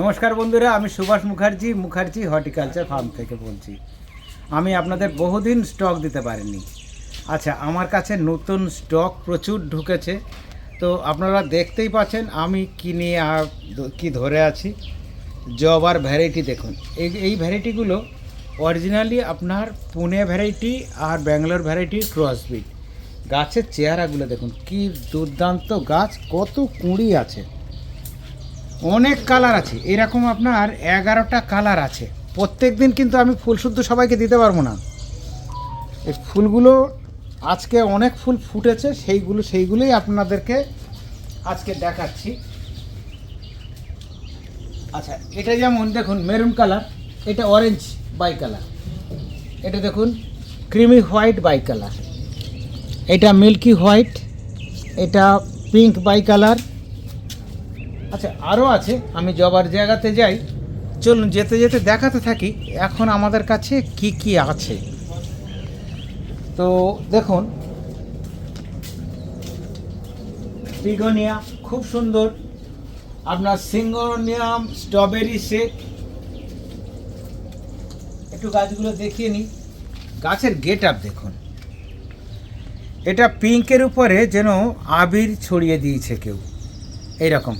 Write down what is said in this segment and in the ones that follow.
নমস্কার বন্ধুরা, আমি সুভাষ মুখার্জি মুখার্জি হর্টিকালচার ফার্ম থেকে বলছি। আমি আপনাদের বহুদিন স্টক দিতে পারিনি। আচ্ছা আমার কাছে নতুন স্টক প্রচুর ঢুকেছে। তো আপনারা দেখতেই পাচ্ছেন আমি কি নিয়ে কি ধরে আছি। জবার ভ্যারাইটি দেখুন। এই এই ভ্যারাইটিগুলো অরিজিনালি আপনার পুনে ভ্যারাইটি আর ব্যাঙ্গালোর ভ্যারাইটি ক্রসবিট গাছের চেহারাগুলো দেখুন, কি দুর্দান্ত গাছ, কত কুঁড়ি আছে। অনেক কালার আছে। এরকম আপনার এগারোটা কালার আছে। প্রত্যেক দিন কিন্তু আমি ফুল শুদ্ধ সবাইকে দিতে পারব না। এই ফুলগুলো আজকে অনেক ফুল ফুটেছে, সেইগুলো, সেইগুলোই আপনাদেরকে আজকে দেখাচ্ছি। আচ্ছা এটা যেমন দেখুন, মেরুন কালার, এটা অরেঞ্জ বাই কালার এটা দেখুন ক্রিমি হোয়াইট বাই কালার এটা মিল্কি হোয়াইট এটা পিঙ্ক বাই কালার আচ্ছা আরও আছে, আমি জবার জায়গাতে যাই। চলুন, যেতে যেতে দেখাতে থাকি, এখন আমাদের কাছে কি কি আছে। তো দেখুন বিগনিয়া খুব সুন্দর। আপনার সিঙ্গোনিয়াম স্ট্রবেরি শেক। একটু গাছগুলো দেখিয়ে নিই। গাছের গেট আপ দেখুন। এটা পিঙ্কের উপরে যেন আবির ছড়িয়ে দিয়েছে কেউ। এইরকম।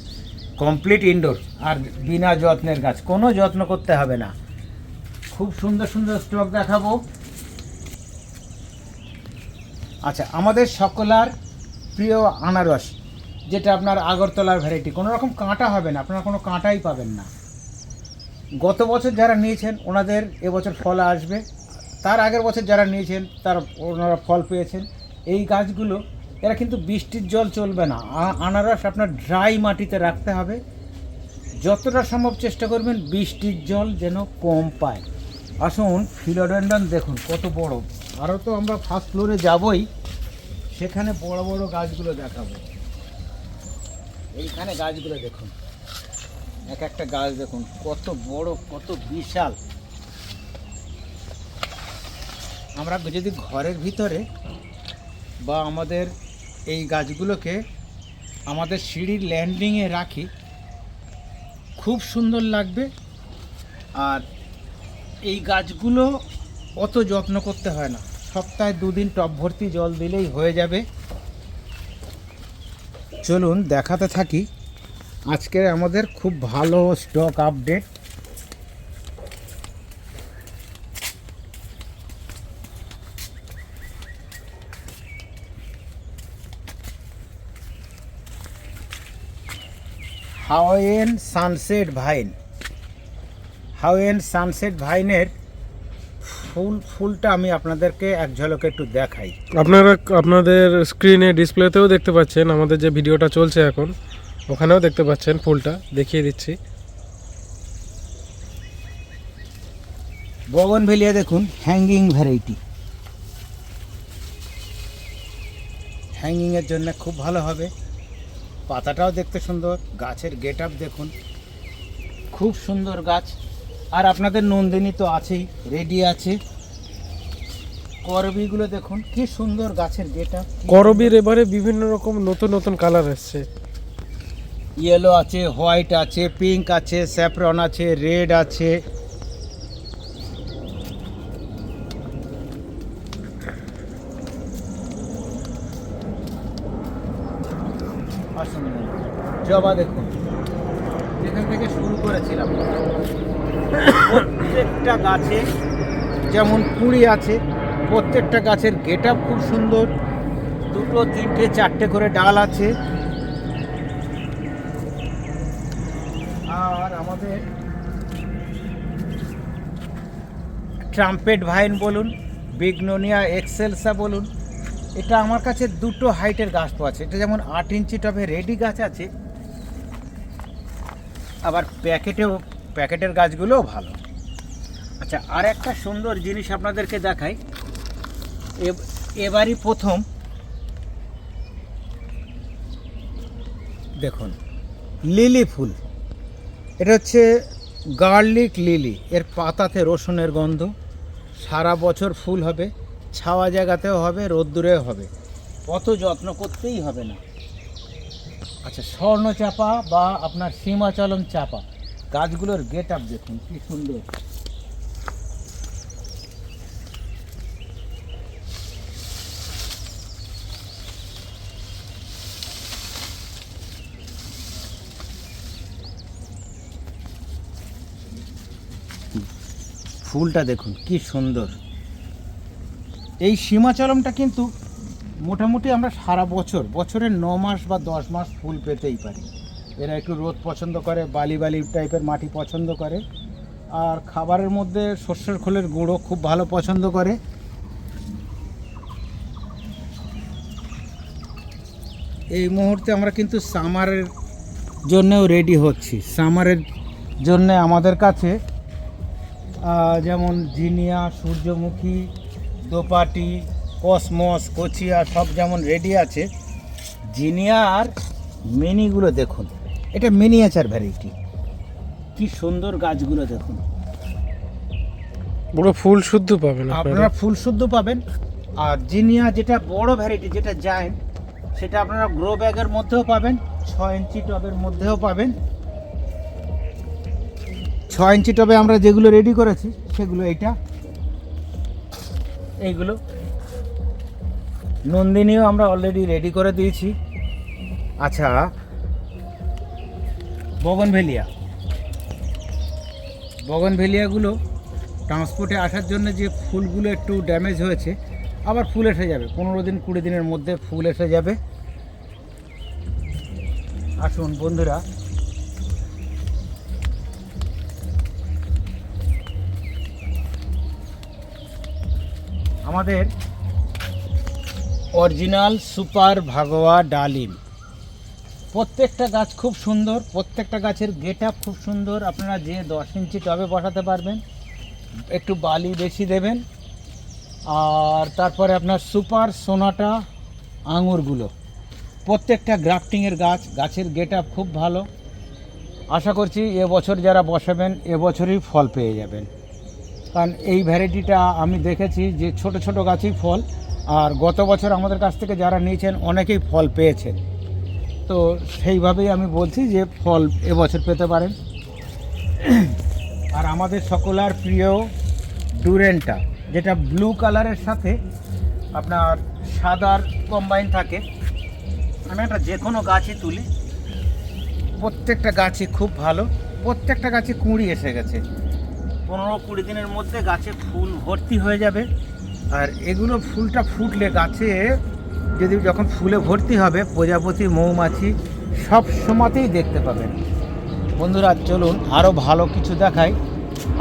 কমপ্লিট ইনডোর আর বিনা যত্নের গাছ, কোনো যত্ন করতে হবে না। খুব সুন্দর সুন্দর স্টক দেখাবো। আচ্ছা আমাদের সকলার প্রিয় আনারস, যেটা আপনার আগরতলার ভ্যারাইটি কোনো রকম কাঁটা হবে না, আপনারা কোনো কাঁটাই পাবেন না। গত বছর যারা নিয়েছেন, ওনাদের এবছর ফল আসবে। তার আগের বছর যারা নিয়েছেন, তার ওনারা ফল পেয়েছেন। এই গাছগুলো এরা কিন্তু বৃষ্টির জল চলবে না। আনারস আপনার ড্রাই মাটিতে রাখতে হবে। যতটা সম্ভব চেষ্টা করবেন বৃষ্টির জল যেন কম পায়। আসুন ফিলোডেন্ডন দেখুন, কত বড়। আরও তো আমরা ফার্স্ট ফ্লোরে যাবই। সেখানে বড় বড় গাছগুলো দেখাবো। এইখানে গাছগুলো দেখুন। এক একটা গাছ দেখুন, কত বড়, কত বিশাল। আমরা যদি ঘরের ভিতরে বা আমাদের এই গাছগুলোকে আমাদের সিঁড়ির ল্যান্ডিংয়ে রাখি। খুব সুন্দর লাগবে। আর এই গাছগুলো অত যত্ন করতে হয় না। সপ্তাহে দুদিন টব ভর্তি জল দিলেই হয়ে যাবে। চলুন দেখাতে থাকি। আজকে আমাদের খুব ভালো stock update Hawaiian sunset vine. Hawaiian sunset ভাইনের ফুল ফুলটা আমি আপনাদেরকে এক ঝলকে একটু দেখাই। আপনারা আপনাদের স্ক্রিনে ডিসপ্লেতেও দেখতে পাচ্ছেন আমাদের যে ভিডিওটা চলছে এখন ওখানেও দেখতে পাচ্ছেন ফুলটা দেখিয়ে দিচ্ছি। বগন ভেলিয়া দেখুন হ্যাঙ্গিং ভ্যারাইটি হ্যাঙ্গিংয়ের জন্য খুব ভালো হবে। পাতাটাও দেখতে সুন্দর গাছের গেট আপ দেখুন। খুব সুন্দর গাছ। আর আপনাদের নন্দিনী তো আছেই রেডি আছে। করবিগুলো দেখুন কি সুন্দর গাছের গেট আপ করবির এবারে বিভিন্ন রকম নতুন নতুন কালার এসছে। ইয়েলো আছে হোয়াইট আছে পিঙ্ক আছে স্যাফরন আছে রেড আছে আসুন, জবা দেখুন যেখান থেকে শুরু করেছিলাম। প্রত্যেকটা গাছে যেমন কুড়ি আছে, প্রত্যেকটা গাছের গেট খুব সুন্দর। দুটো, তিনটে, চারটে করে ডাল আছে। আর আমাদের ট্রাম্পেট ভাইন বলুন, বিগনোনিয়া এক্সেলসা বলুন, এটা আমার কাছে দুটো হাইটের গাছ তো আছে। এটা যেমন আট ইঞ্চি টবে রেডি গাছ আছে আবার প্যাকেটেও, প্যাকেটের গাছগুলোও ভালো। আচ্ছা আর একটা সুন্দর জিনিস আপনাদেরকে দেখাই। এব- এবারই প্রথম। দেখুন, লিলি ফুল। এটা হচ্ছে গার্লিক লিলি। এর পাতাতে রসুনের গন্ধ। সারা বছর ফুল হবে, ছাওয়া জায়গাতেও হবে, রোদ্দুরেও হবে। অত যত্ন করতেই হবে না। আচ্ছা স্বর্ণ চাপা বা আপনার সীমাচলম চাপা, গাছগুলোর গেট আপ দেখুন, কি সুন্দর। ফুলটা দেখুন, কি সুন্দর। এই সীমাচলমটা কিন্তু মোটামুটি আমরা সারা বছর, বছরের ন মাস বা দশ মাস ফুল পেতেই পারি। এরা একটু রোদ পছন্দ করে, বালি বালি টাইপের মাটি পছন্দ করে। আর খাবারের মধ্যে শস্যের খোলের গুঁড়ো খুব ভালো পছন্দ করে। এই মুহূর্তে আমরা কিন্তু সামারের জন্যেও রেডি হচ্ছি। সামারের জন্য আমাদের কাছে যেমন জিনিয়া, সূর্যমুখী, দোপাটি কসমস কচিয়া সব যেমন রেডি আছে জিনিয়ার মিনিগুলো দেখুন। এটা মিনিয়েচার ভ্যারাইটি কি সুন্দর গাছগুলো দেখুন। পুরো ফুল শুদ্ধ পাবেন আপনারা। ফুল শুদ্ধ পাবেন। আর জিনিয়া যেটা বড় ভ্যারাইটি যেটা জায়েন্ট সেটা আপনারা গ্রো ব্যাগের মধ্যেও পাবেন ছ ইঞ্চি টবের মধ্যেও পাবেন। ছ ইঞ্চি টবে আমরা যেগুলো রেডি করেছি সেগুলো এইটা। এইগুলো? নন্দিনীও আমরা অলরেডি রেডি করে দিয়েছি। আচ্ছা বগনভেলিয়া। বগনভেলিয়াগুলো ট্রান্সপোর্টে আসার জন্য যে ফুলগুলো একটু ড্যামেজ হয়েছে, আবার ফুল এসে যাবে। পনেরো দিন, কুড়ি দিনের মধ্যে ফুল এসে যাবে। আসুন বন্ধুরা। আমাদের অরিজিনাল সুপার ভাগোয়া ডালিম। প্রত্যেকটা গাছ খুব সুন্দর, প্রত্যেকটা গাছের গেট আপ খুব সুন্দর। আপনারা যে দশ ইঞ্চি টবে বসাতে পারবেন, একটু বালি বেশি দেবেন। আর তারপরে আপনার সুপার সোনাটা আঙুরগুলো। প্রত্যেকটা গ্রাফটিংয়ের গাছ, গাছের গেট আপ খুব ভালো। আশা করছি এবছর যারা বসাবেন এবছরই ফল পেয়ে যাবেন। কারণ এই ভ্যারাইটিটা আমি দেখেছি যে ছোট ছোট গাছেই ফল। আর গত বছর আমাদের কাছ থেকে যারা নিয়েছেন, অনেকেই ফল পেয়েছেন। তো সেইভাবেই আমি বলছি যে ফল এবছর পেতে পারেন। আর আমাদের সকলার প্রিয় ডুরেন্টা, যেটা ব্লু কালারের সাথে আপনার সাদার কম্বাইন থাকে। আমি একটা যে কোনো গাছই তুলি। প্রত্যেকটা গাছই খুব ভালো। প্রত্যেকটা গাছে কুঁড়ি এসে গেছে। পনেরো কুড়ি দিনের মধ্যে গাছে ফুল ভর্তি হয়ে যাবে। আর এগুলো ফুলটা ফুটলে গাছে যদি যখন ফুলে ভর্তি হবে, প্রজাপতি, মৌমাছি, সব সময়তেই দেখতে পাবেন। বন্ধুরা, চলুন আরও ভালো কিছু দেখাই।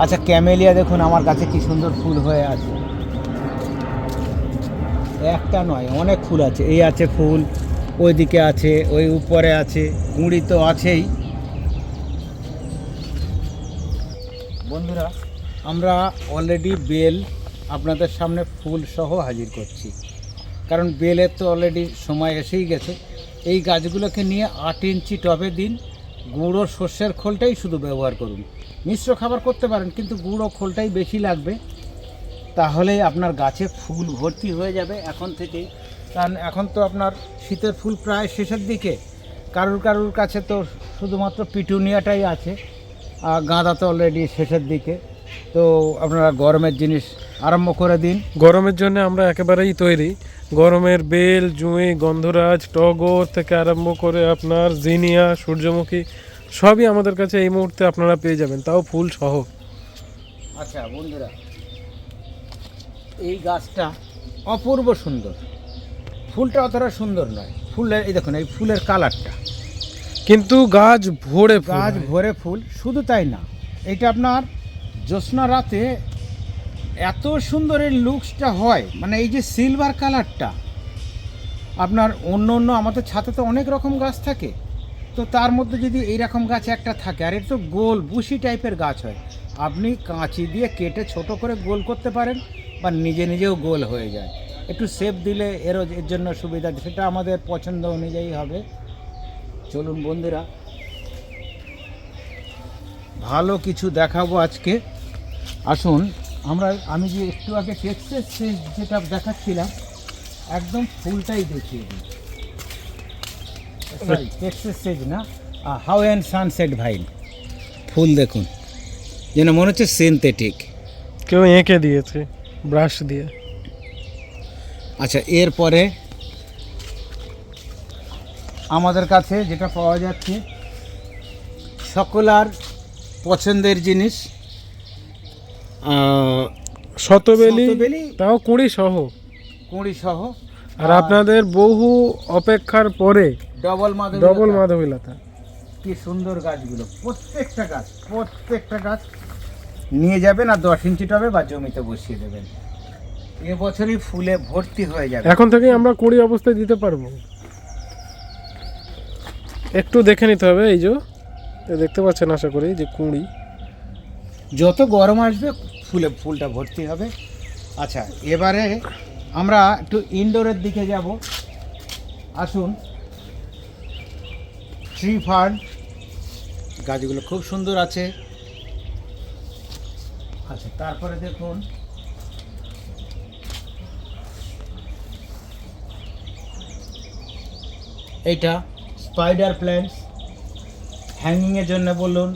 আচ্ছা ক্যামেলিয়া দেখুন, আমার কাছে কি সুন্দর ফুল হয়ে আছে। একটা নয়, অনেক ফুল আছে। এই আছে ফুল, ওইদিকে আছে, ওই উপরে আছে কুঁড়ি তো আছেই। বন্ধুরা, আমরা অলরেডি বেল আপনাদের সামনে ফুল সহ হাজির করছি। কারণ বেলের তো অলরেডি সময় এসেই গেছে। এই গাছগুলোকে নিয়ে আট ইঞ্চি টবে দিন, গুঁড়ো শস্যের খোলটাই শুধু ব্যবহার করুন। মিশ্র খাবার করতে পারেন, কিন্তু গুঁড়ো খোলটাই বেশি লাগবে। তাহলেই আপনার গাছে ফুল ভর্তি হয়ে যাবে এখন থেকেই। কারণ এখন তো আপনার শীতের ফুল প্রায় শেষের দিকে। কারুর কারুর কাছে তো শুধুমাত্র পিটুনিয়াটাই আছে। আর গাঁদা তো অলরেডি শেষের দিকে। তো আপনারা গরমের জিনিস আরম্ভ করে দিন। গরমের জন্য আমরা একেবারেই তৈরি। গরমের বেল জুঁই গন্ধরাজ টগর থেকে আরম্ভ করে আপনার জিনিয়া সূর্যমুখী সবই আমাদের কাছে এই মুহূর্তে আপনারা পেয়ে যাবেন। তাও ফুল সহ। আচ্ছা বন্ধুরা এই গাছটা অপূর্ব সুন্দর। ফুলটা অতটা সুন্দর নয়। ফুলের এই দেখুন এই ফুলের কালারটা। কিন্তু গাছ ভরে গাছ। ভরে ফুল। শুধু তাই না এটা আপনার জ্যোৎস্না রাতে এত সুন্দর এই লুকসটা হয় মানে এই যে সিলভার কালারটা আপনার অন্য অন্য, আমাদের ছাতে তো অনেক রকম গাছ থাকে, তো তার মধ্যে যদি এই রকম গাছ একটা থাকে, আর এটা তো গোল বুশি টাইপের গাছ হয়, আপনি কাঁচি দিয়ে কেটে ছোট করে গোল করতে পারেন বা নিজে নিজেও গোল হয়ে যায়। একটু শেপ দিলে এরও এর জন্য সুবিধা, সেটা আমাদের পছন্দ অনুযায়ী হবে। চলুন বন্ধুরা, ভালো কিছু দেখাবো আজকে। আসুন আমরা আমি যে একটু আগে টেক্সেস যেটা দেখাচ্ছিলাম একদম ফুলটাই দেখিয়ে দিই। সরি টেক্সেস সেজ না। হাউ অ্যান্ড সানসেট ভাইন ফুল দেখুন। যেন মনে হচ্ছে সিনথেটিক কেউ এঁকে দিয়েছে ব্রাশ দিয়ে। আচ্ছা এরপরে আমাদের কাছে যেটা পাওয়া যাচ্ছে সকলার পছন্দের জিনিস শতবেলি তাও কুড়ি সহ কুঁড়ি সহ আর আপনাদের বহু অপেক্ষার পরে ডবল মাধব ডবল মাধবীলতা। কি সুন্দর গাছগুলো। প্রত্যেকটা গাছ প্রত্যেকটা গাছ নিয়ে যাবেন আর দশ ইঞ্চি টবে বা জমিতে বসিয়ে দেবেন। এবছরই ফুলে ভর্তি হয়ে যাবে। এখন থেকে আমরা কুড়ি অবস্থায় দিতে পারব। একটু দেখে নিতে হবে এই যে। দেখতে পাচ্ছেন আশা করি যে কুড়ি। যত গরম আসবে, ফুলে, ফুলটা ভর্তি হবে। আচ্ছা এবারে আমরা একটু ইনডোরের দিকে যাব। আসুন। ট্রি ফার্ম গাছগুলো খুব সুন্দর আছে। আচ্ছা তারপরে দেখুন। এইটা স্পাইডার প্ল্যান্টস হ্যাঙ্গিংয়ের জন্য বলুন।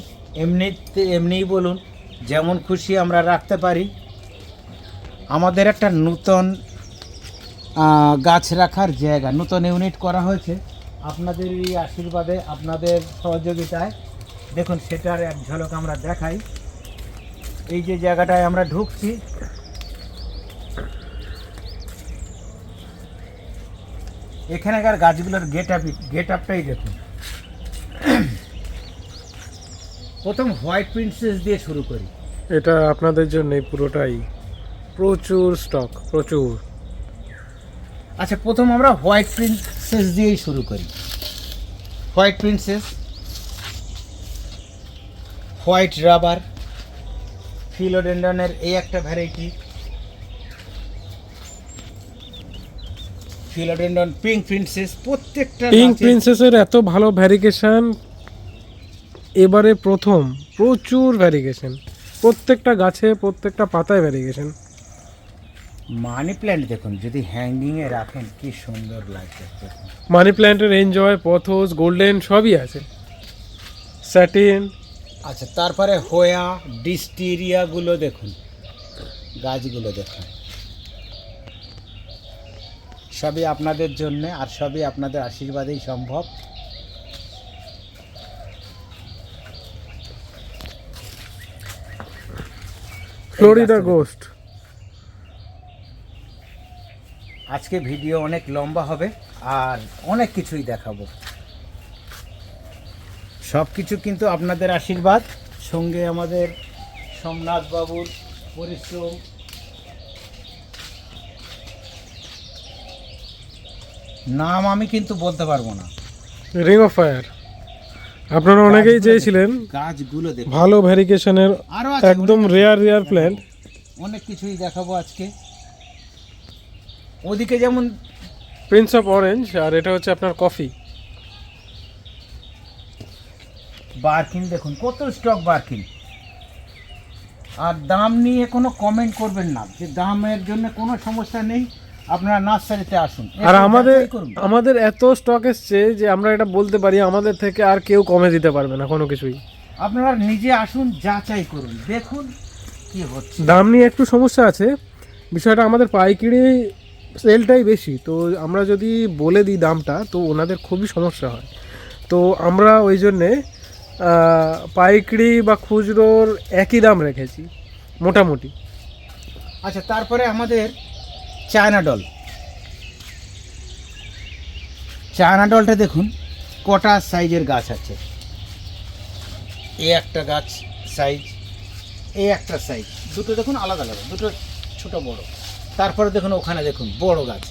এমনিতে, এমনিই বলুন। যেমন খুশি আমরা রাখতে পারি। আমাদের একটা নূতন গাছ রাখার জায়গা, নূতন ইউনিট করা হয়েছে। আপনাদের এই আশীর্বাদে, আপনাদের সহযোগিতায়। দেখুন, সেটার এক ঝলক আমরা দেখাই। এই যে জায়গাটায় আমরা ঢুকছি। এখানকার গাছগুলোর গেট আপ, গেট আপটাই দেখুন। প্রথম হোয়াইট প্রিন্সেস দিয়ে শুরু করি। এটা আপনাদের জন্য পুরোটাই। প্রচুর স্টক প্রচুর। আচ্ছা প্রথম আমরা হোয়াইট প্রিন্সেস দিয়েই শুরু করি। হোয়াইট প্রিন্সেস হোয়াইট রাবার ফিলোডেন্ডনের এই একটা ভ্যারাইটি ফিলোডেন্ডন পিঙ্ক প্রিন্সেস প্রত্যেকটা পিঙ্ক প্রিন্সেসের এত ভালো ভ্যারিগেশন এবারে প্রথম প্রচুর ভ্যারিগেশন প্রত্যেকটা গাছে প্রত্যেকটা পাতায় ভ্যারিগেশন মানি প্ল্যান্ট দেখুন যদি হ্যাঙ্গিংয়ে রাখেন কি সুন্দর লাগছে মানি প্ল্যান্টের এনজয় পথোস গোল্ডেন সবই আছে। স্যাটিন আচ্ছা তারপরে হোয়া ডিস্টিরিয়াগুলো দেখুন। গাছগুলো দেখুন। সবই আপনাদের জন্য আর সবই আপনাদের আশীর্বাদেই সম্ভব। ফ্লোরিডা গোস্ট আজকে ভিডিও অনেক লম্বা হবে আর অনেক কিছুই দেখাবো। সব কিছু কিন্তু আপনাদের আশীর্বাদ সঙ্গে আমাদের সোমনাথ বাবুর পরিশ্রম। নাম আমি কিন্তু বলতে পারব না। রিং অফ ফায়ার আপনারা অনেকেই চেয়েছিলেন গাছগুলো দেখুন। ভালো আরও আছে একদম রেয়ার রেয়ার। প্ল্যান্ট অনেক কিছুই দেখাবো আজকে। ওদিকে যেমন প্রিন্স অফ অরেঞ্জ আর এটা হচ্ছে আপনার কফি বার্কিন দেখুন কত স্টক বার্কিন আর দাম নিয়ে কোনো কমেন্ট করবেন না যে দামের জন্য কোনো সমস্যা নেই। আপনারা নার্সারিতে আসুন। আর আমাদের আমাদের এত স্টক এসছে যে আমরা এটা বলতে পারি আমাদের থেকে আর কেউ কমে দিতে পারবে না কোনো কিছুই। আপনারা নিজে আসুন যাচাই করুন দেখুন কি হচ্ছে। দাম নিয়ে একটু সমস্যা আছে। বিষয়টা আমাদের পাইকারি সেলটাই বেশি তো আমরা যদি বলে দিই দামটা তো ওনাদের খুবই সমস্যা হয়। তো আমরা ওই জন্যে পাইকারি বা খুচরোর একই দাম রেখেছি মোটামুটি। আচ্ছা তারপরে আমাদের চায়না ডল। চায়না ডলটা দেখুন, কটা সাইজের গাছ আছে। এই একটা গাছ সাইজ এই একটা সাইজ, দুটো দেখুন আলাদা আলাদা, দুটো ছোট বড়। তারপরে দেখুন ওখানে দেখুন বড় গাছ।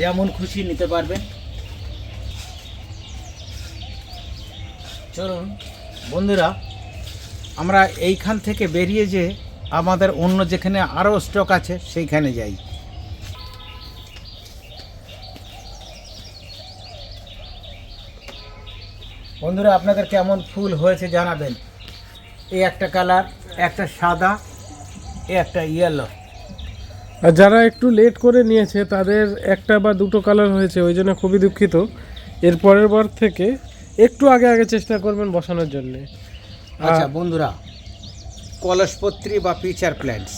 যেমন খুশি নিতে পারবেন। চলুন, বন্ধুরা, আমরা এইখান থেকে বেরিয়ে যে আমাদের অন্য যেখানে আরও স্টক আছে সেইখানে যাই। বন্ধুরা আপনাদের কেমন ফুল হয়েছে জানাবেন। এই একটা কালার একটা সাদা এ একটা ইয়েলো আর যারা একটু লেট করে নিয়েছে তাদের একটা বা দুটো কালার হয়েছে ওই জন্য খুবই দুঃখিত। এর পরের বার থেকে একটু আগে আগে চেষ্টা করবেন বসানোর জন্যে। আচ্ছা বন্ধুরা কলসপত্রী বা পিচার প্ল্যান্টস।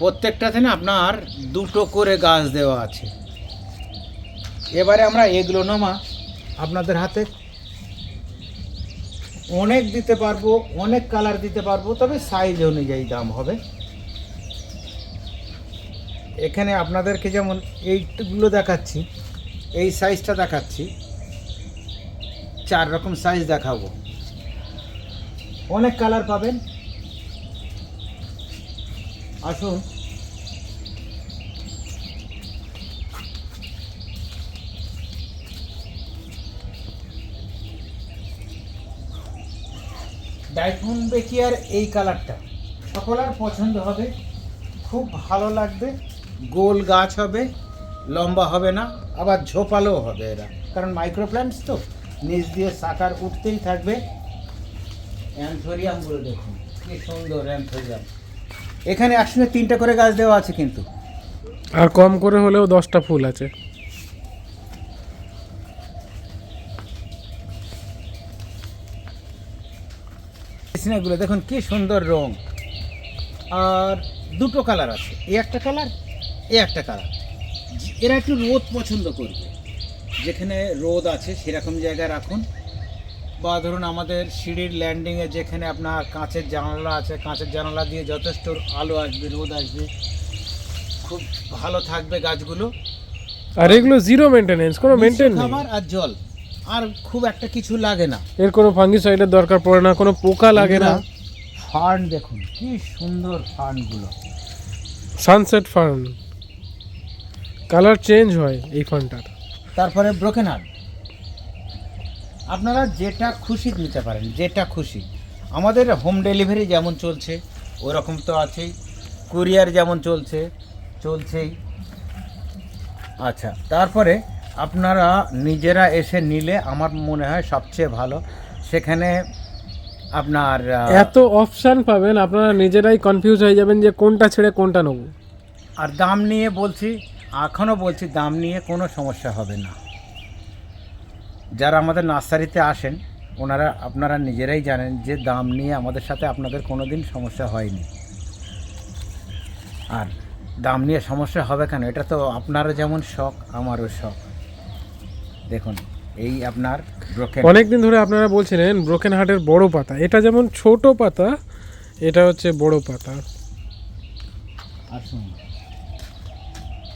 প্রত্যেকটাতে না আপনার দুটো করে গাছ দেওয়া আছে। এবারে আমরা এগুলো নমা আপনাদের হাতে। অনেক দিতে পারব, অনেক কালার দিতে পারব, তবে সাইজ অনুযায়ী দাম হবে। এখানে আপনাদেরকে যেমন এইগুলো দেখাচ্ছি, এই সাইজটা দেখাচ্ছি। চার রকম সাইজ দেখাবো। অনেক কালার পাবেন। আসুন। ডাইফোন বেকিয়ার এই কালারটা। সকলের পছন্দ হবে। খুব ভালো লাগবে। গোল গাছ হবে। লম্বা হবে না। আবার ঝোপালোও হবে এরা। কারণ মাইক্রোপ্ল্যান্টস তো। নিচ দিয়ে সাকার উঠতেই থাকবে। অ্যান্থোরিয়ামগুলো দেখুন কি সুন্দর অ্যান্থোরিয়াম। এখানে একসঙ্গে তিনটা করে গাছ দেওয়া আছে কিন্তু। আর কম করে হলেও দশটা ফুল আছে। স্নেকগুলো দেখুন কি সুন্দর রং। আর দুটো কালার আছে এই একটা কালার এই একটা কালার। এরা একটু রোদ পছন্দ করবে। যেখানে রোদ আছে সেরকম জায়গায় রাখুন। বা ধরুন আমাদের সিঁড়ির ল্যান্ডিংয়ে যেখানে আপনার কাঁচের জানালা আছে কাঁচের জানালা দিয়ে যথেষ্ট আলো আসবে রোদ আসবে। খুব ভালো থাকবে গাছগুলো। আর এগুলো জিরো মেনটেনেন্স কোনো মেনটেন নেই। খাবার আর জল। আর খুব একটা কিছু লাগে না। এর কোনো ফাঙ্গিসাইডের দরকার পড়ে না কোনো পোকা লাগে না। ফার্ন দেখুন কি সুন্দর ফার্নগুলো। সানসেট ফার্ন কালার চেঞ্জ হয় এই ফার্নটার তারপরে ব্রোকেন হার্ট আপনারা যেটা খুশি নিতে পারেন যেটা খুশি। আমাদের হোম ডেলিভারি যেমন চলছে ওরকম তো আছেই। কুরিয়ার যেমন চলছে চলছেই। আচ্ছা তারপরে আপনারা নিজেরা এসে নিলে আমার মনে হয় সবচেয়ে ভালো। সেখানে আপনার এত অপশান পাবেন আপনারা নিজেরাই কনফিউজ হয়ে যাবেন যে কোনটা ছেড়ে কোনটা নেব। আর দাম নিয়ে বলছি এখনও বলছি দাম নিয়ে কোনো সমস্যা হবে না। যারা আমাদের নার্সারিতে আসেন ওনারা আপনারা নিজেরাই জানেন যে দাম নিয়ে আমাদের সাথে আপনাদের কোনো দিন সমস্যা হয়নি। আর দাম নিয়ে সমস্যা হবে কেন? এটা তো আপনারও যেমন শখ আমারও শখ। দেখুন এই আপনার ব্রোকেন অনেকদিন ধরে আপনারা বলছিলেন ব্রোকেন হার্টের বড় পাতা। এটা যেমন ছোট পাতা এটা হচ্ছে বড় পাতা। আসুন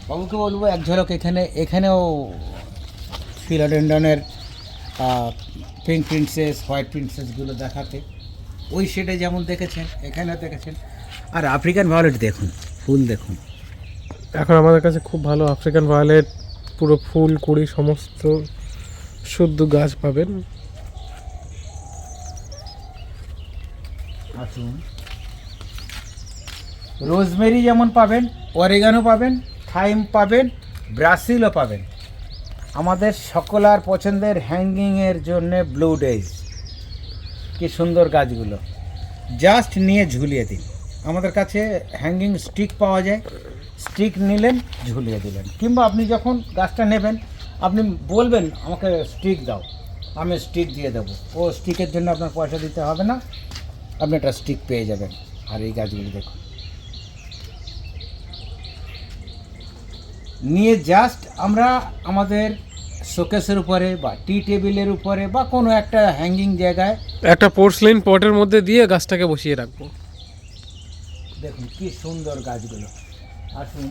বাবুকে বলব এক ঝলক এখানে এখানেও ফিলাডেন্ডনের পিঙ্ক প্রিন্সেস হোয়াইট প্রিন্সেসগুলো দেখাতে। ওই শেডে যেমন দেখেছেন এখানেও দেখেছেন। আর আফ্রিকান ভায়োলেট দেখুন ফুল দেখুন। এখন আমাদের কাছে খুব ভালো আফ্রিকান ভায়োলেট পুরো ফুল কুড়ি সমস্ত শুদ্ধ গাছ পাবেন। আসুন। রোজমেরি যেমন পাবেন অরেগানো পাবেন থাইম পাবেন ব্রাসিলও পাবেন। আমাদের সকলার পছন্দের হ্যাঙ্গিংয়ের জন্য ব্লু ডেজ কি সুন্দর গাছগুলো। জাস্ট নিয়ে ঝুলিয়ে দিন। আমাদের কাছে হ্যাঙ্গিং স্টিক পাওয়া যায়। স্টিক নিলেন, ঝুলিয়ে দিলেন। কিংবা আপনি যখন গাছটা নেবেন, আপনি বলবেন, আমাকে স্টিক দাও। আমি স্টিক দিয়ে দেবো। ও স্টিকের জন্য আপনার পয়সা দিতে হবে না। আপনি একটা স্টিক পেয়ে যাবেন। আর এই গাছগুলি দেখুন। নিয়ে জাস্ট আমরা আমাদের শোকেসের উপরে বা টি টেবিলের উপরে বা কোনো একটা হ্যাঙ্গিং জায়গায় একটা পোর্সলিন পটের মধ্যে দিয়ে গাছটাকে বসিয়ে রাখব। দেখুন কি সুন্দর গাছগুলো। আসুন।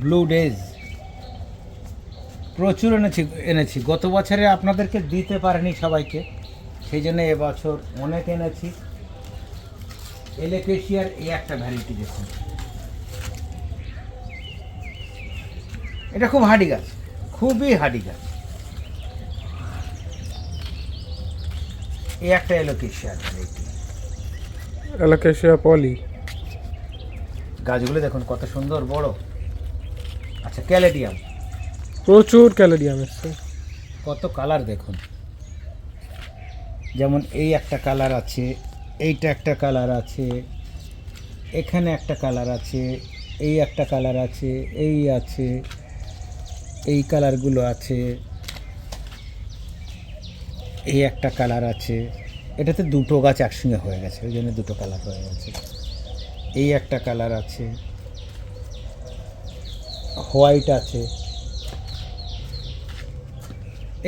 ব্লু ডেজ প্রচুর এনেছি এনেছি। গত বছরে আপনাদেরকে দিতে পারেনি সবাইকে সেই জন্য এবছর অনেক এনেছি। এলেকেশিয়ার এই একটা ভ্যারাইটি দেখুন। এটা খুব হাডি গাছ খুবই হাডি গাছ। এই একটা এলোকেশিয়ার ভ্যারাইটি অ্যালোকেশিয়া পলি গাছগুলো দেখুন কত সুন্দর বড়। আচ্ছা ক্যালেডিয়াম প্রচুর ক্যালোরিয়াম এসছে কত কালার দেখুন। যেমন এই একটা কালার আছে, এইটা একটা কালার আছে, এখানে একটা কালার আছে, এই একটা কালার আছে, এই আছে, এই কালারগুলো আছে, এই একটা কালার আছে। এটাতে দুটো গাছ একসঙ্গে হয়ে গেছে, ওই জন্য দুটো কালার হয়ে গেছে। এই একটা কালার আছে, হোয়াইট আছে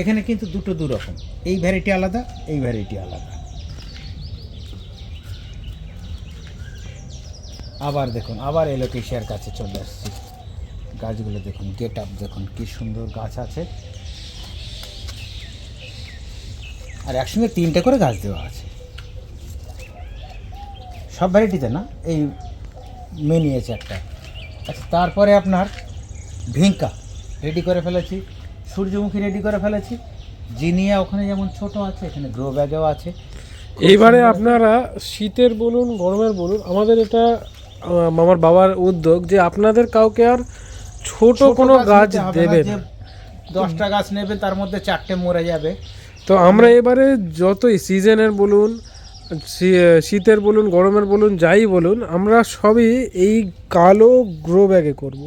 এখানে কিন্তু দুটো দু রকম এই ভ্যারাইটি আলাদা, এই ভ্যারাইটি আলাদা। আবার দেখুন, আবার এলোকেশিয়ার কাছে চলে আসছি। গাছগুলো দেখুন গেট আপ দেখুন কি সুন্দর গাছ আছে। আর একসঙ্গে তিনটে করে গাছ দেওয়া আছে। সব ভ্যারাইটিতে না? এই মেনিয়েছে একটা। আচ্ছা তারপরে আপনার ভিঙ্কা রেডি করে ফেলেছি। সূর্যমুখী রেডি করে ফেলেছি। জিনিয়া ওখানে যেমন ছোট আছে এখানে গ্রো ব্যাগেও আছে। এইবারে আপনারা শীতের বলুন গরমের বলুন আমাদের এটা আমার বাবার উদ্যোগ যে আপনাদের কাউকে আর ছোট কোনো গাছ দেবেন দশটা গাছ নেবে তার মধ্যে চারটে মরে যাবে। তো আমরা এবারে যতই সিজনের বলুন শীতের বলুন গরমের বলুন যাই বলুন আমরা সবই এই কালো গ্রো ব্যাগে করব।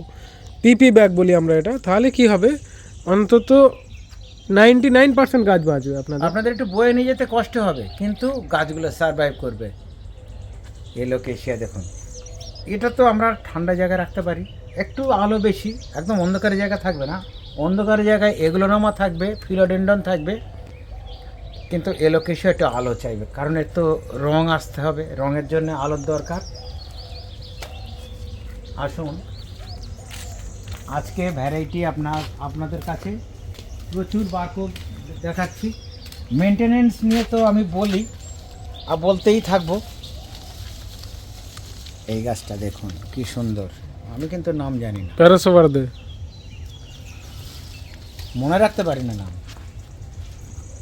পিপি ব্যাগ বলি আমরা এটা। তাহলে কি হবে? অন্তত নাইনটি নাইন পার্সেন্ট গাছ বাঁচবে আপনাদের। আপনাদের একটু বয়ে নিয়ে যেতে কষ্ট হবে, কিন্তু গাছগুলো সারভাইভ করবে। এলোকেশিয়া দেখুন। এটা তো আমরা ঠান্ডা জায়গায় রাখতে পারি। একটু আলো বেশি, একদম অন্ধকারের জায়গা থাকবে না। অন্ধকারের জায়গায় এগুলোনামা থাকবে ফিলোডেন্ডন থাকবে। কিন্তু এলোকেশিয়া একটু আলো চাইবে, কারণ এর তো রং আসতে হবে। রঙের জন্য আলোর দরকার। আসুন। আজকে ভ্যারাইটি আপনার আপনাদের কাছে প্রচুর বারকোড দেখাচ্ছি। মেনটেনেন্স নিয়ে তো আমি বলি আর বলতেই থাকব। এই গাছটা দেখুন কি সুন্দর। আমি কিন্তু নাম জানি না। তেরোশো বার দে মনে রাখতে পারি না নাম।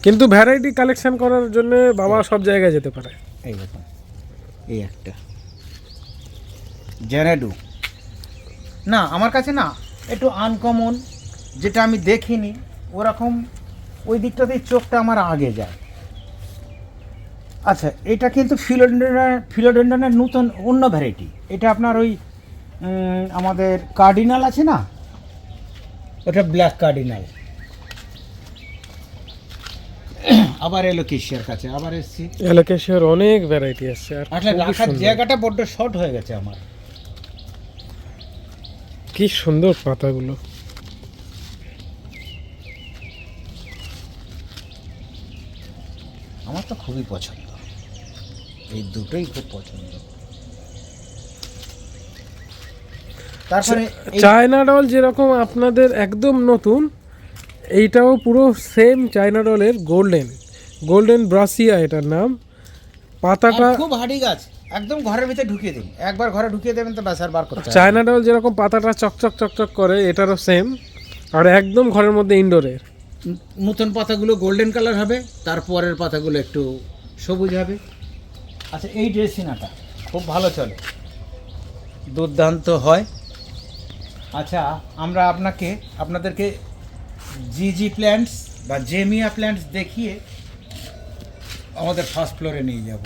কিন্তু ভ্যারাইটি কালেকশন করার জন্য বাবা সব জায়গায় যেতে পারে। এই দেখুন এই একটা। জেনেডু। না আমার কাছে না একটু আনকমন যেটা আমি দেখিনি ওরকম ওই দিকটাতেই চোখটা আমার আগে যায়। আচ্ছা এটা কিন্তু ফিলোডেন্ডার ফিলোডেন্ডনের নতুন অন্য ভ্যারাইটি এটা আপনার ওই আমাদের কার্ডিনাল আছে না? ওটা ব্ল্যাক কার্ডিনাল আবার এলো কেশিয়ার কাছে আবার এসছি। এলাকেশিয়ার অনেক ভ্যারাইটি আছে আর আসলে রাখার জায়গাটা বড্ড শর্ট হয়ে গেছে আমার। কি সুন্দর পাতাগুলো। আমার তো খুবই পছন্দ। এই দুটোই খুব পছন্দ। তারপরে চায়না ডল যেরকম আপনাদের একদম নতুন এইটাও পুরো সেম চায়না ডলের গোল্ডেন গোল্ডেন ব্রাসিয়া এটার নাম। পাতাটা খুব হাঁড়ি গাছ। একদম ঘরের ভিতরে ঢুকিয়ে দিন। একবার ঘরে ঢুকিয়ে দেবেন তো ব্যাস আর বার করতে চায়না ডল যেরকম পাতাটা চকচক চকচক করে এটারও সেম আর একদম ঘরের মধ্যে ইনডোরের। নতুন পাতাগুলো গোল্ডেন কালার হবে তারপরের পাতাগুলো একটু সবুজ হবে। আচ্ছা এই ড্রেসিনাটা খুব ভালো চলে। দুর্দান্ত হয়। আচ্ছা আমরা আপনাকে আপনাদেরকে জিজি প্ল্যান্টস বা জেমিয়া প্ল্যান্টস দেখিয়ে আমাদের ফার্স্ট ফ্লোরে নিয়ে যাব।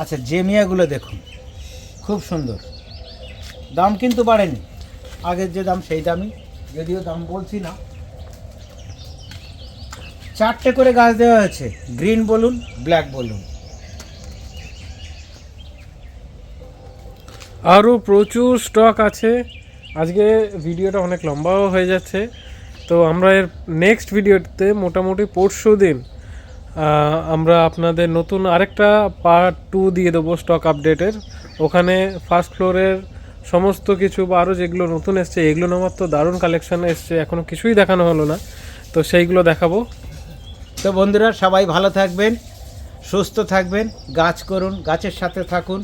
আচ্ছা জেমিয়াগুলো দেখুন, খুব সুন্দর। দাম কিন্তু বাড়েনি। আগের যে দাম, সেই দামই। যদিও দাম বলছি না। চারটে করে গাছ দেওয়া হয়েছে। গ্রিন বলুন, ব্ল্যাক বলুন। আরও প্রচুর স্টক আছে। আজকে ভিডিওটা অনেক লম্বাও হয়ে যাচ্ছে। তো আমরা এর নেক্সট ভিডিওতে মোটামুটি পরশু দিন আমরা আপনাদের নতুন আরেকটা পার্ট টু দিয়ে দেবো স্টক আপডেটের ওখানে ফার্স্ট ফ্লোরের সমস্ত কিছু বা আরও যেগুলো নতুন এসছে, এগুলো আমার তো দারুণ কালেকশন এসছে। এখনও কিছুই দেখানো হলো না। তো সেইগুলো দেখাবো। তো বন্ধুরা, সবাই ভালো থাকবেন, সুস্থ থাকবেন, গাছ করুন, গাছের সাথে থাকুন,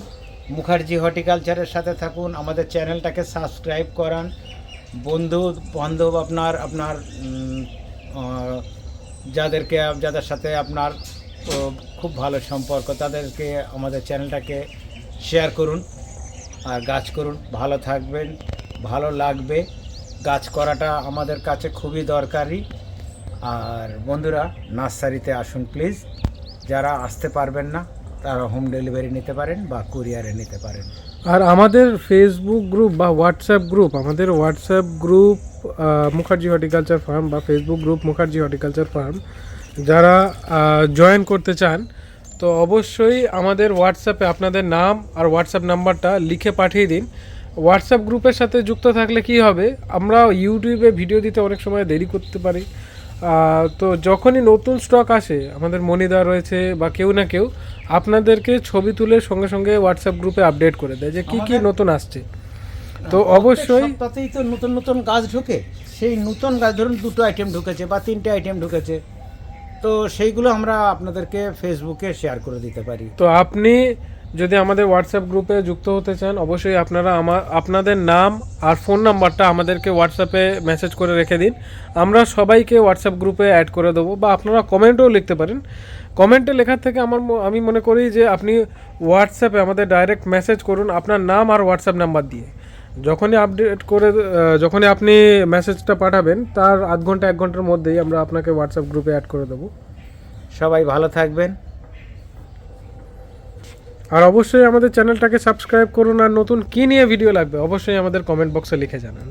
মুখার্জি হর্টিকালচারের সাথে থাকুন, আমাদের চ্যানেলটাকে সাবস্ক্রাইব করান। বন্ধু, বান্ধব আপনার আপনার যাদেরকে, যাদের সাথে আপনার খুব ভালো সম্পর্ক, তাদেরকে আমাদের চ্যানেলটাকে শেয়ার করুন আর গাছ করুন। ভালো থাকবেন, ভালো লাগবে। গাছ করাটা আমাদের কাছে খুবই দরকারি। আর বন্ধুরা, নার্সারিতে আসুন প্লিজ যারা আসতে পারবেন না, তারা হোম ডেলিভারি নিতে পারেন বা কুরিয়ারে নিতে পারেন। আর আমাদের ফেসবুক গ্রুপ বা হোয়াটসঅ্যাপ গ্রুপ আমাদের WhatsApp group Mukherjee horticulture farm বা Facebook group Mukherjee horticulture farm যারা জয়েন করতে চান, তো অবশ্যই আমাদের হোয়াটসঅ্যাপে আপনাদের নাম আর হোয়াটসঅ্যাপ নাম্বারটা লিখে পাঠিয়ে দিন। হোয়াটসঅ্যাপ গ্রুপের সাথে যুক্ত থাকলে কি হবে? আমরা ইউটিউবে ভিডিও দিতে অনেক সময় দেরি করতে পারি। তো যখনই নতুন স্টক আসে আমাদের মনিদা রয়েছে বা কেউ না কেউ আপনাদেরকে ছবি তুলে সঙ্গে সঙ্গে হোয়াটসঅ্যাপ গ্রুপে আপডেট করে দেয় যে কি কি নতুন আসছে। তো অবশ্যই তাতেই তো নতুন নতুন গাছ ঢোকে। সেই নতুন গাছ ধরুন দুটো আইটেম ঢুকেছে বা তিনটে আইটেম ঢুকেছে। তো সেইগুলো আমরা আপনাদেরকে ফেসবুকে শেয়ার করে দিতে পারি। তো আপনি যদি আমাদের হোয়াটসঅ্যাপ গ্রুপে যুক্ত হতে চান, অবশ্যই আপনারা আমার, আপনাদের নাম আর ফোন নাম্বারটা আমাদেরকে হোয়াটসঅ্যাপে মেসেজ করে রেখে দিন। আমরা সবাইকে হোয়াটসঅ্যাপ গ্রুপে অ্যাড করে দেবো বা আপনারা কমেন্টও লিখতে পারেন। কমেন্টে লেখার থেকে আমার আমি মনে করি যে আপনি হোয়াটসঅ্যাপে আমাদের ডাইরেক্ট মেসেজ করুন আপনার নাম আর হোয়াটসঅ্যাপ নাম্বার দিয়ে। যখনই আপডেট করে যখনই আপনি মেসেজটা পাঠাবেন, তার আধ ঘণ্টা, এক ঘণ্টার মধ্যেই আমরা আপনাকে হোয়াটসঅ্যাপ গ্রুপে অ্যাড করে দেবো। সবাই ভালো থাকবেন। আর অবশ্যই আমাদের চ্যানেলটাকে সাবস্ক্রাইব করুন আর নতুন কী নিয়ে ভিডিও লাগবে, অবশ্যই আমাদের কমেন্ট বক্সে লিখে জানান।